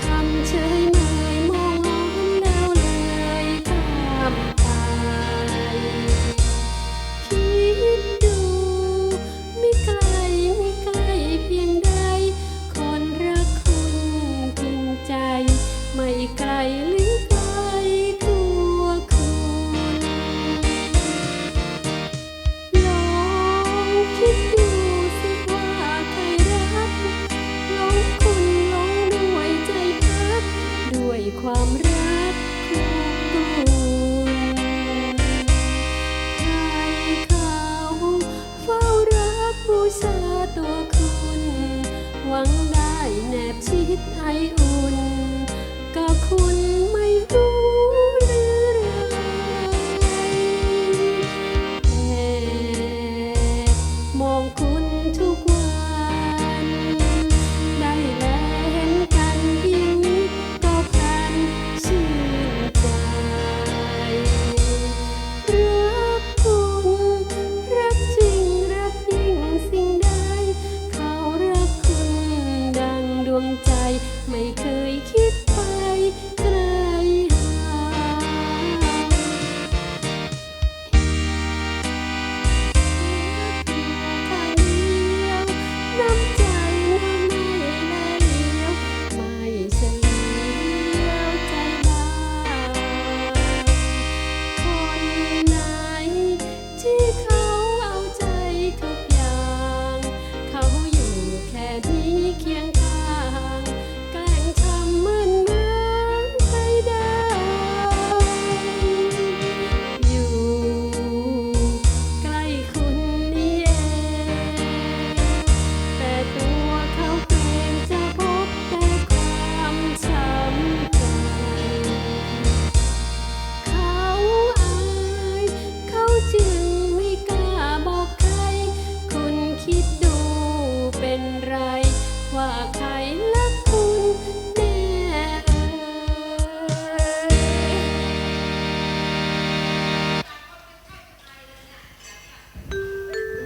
come to วังได้แนบชิดไออุ่น ก็คุณ วงใจ ไม่เคยคิดไป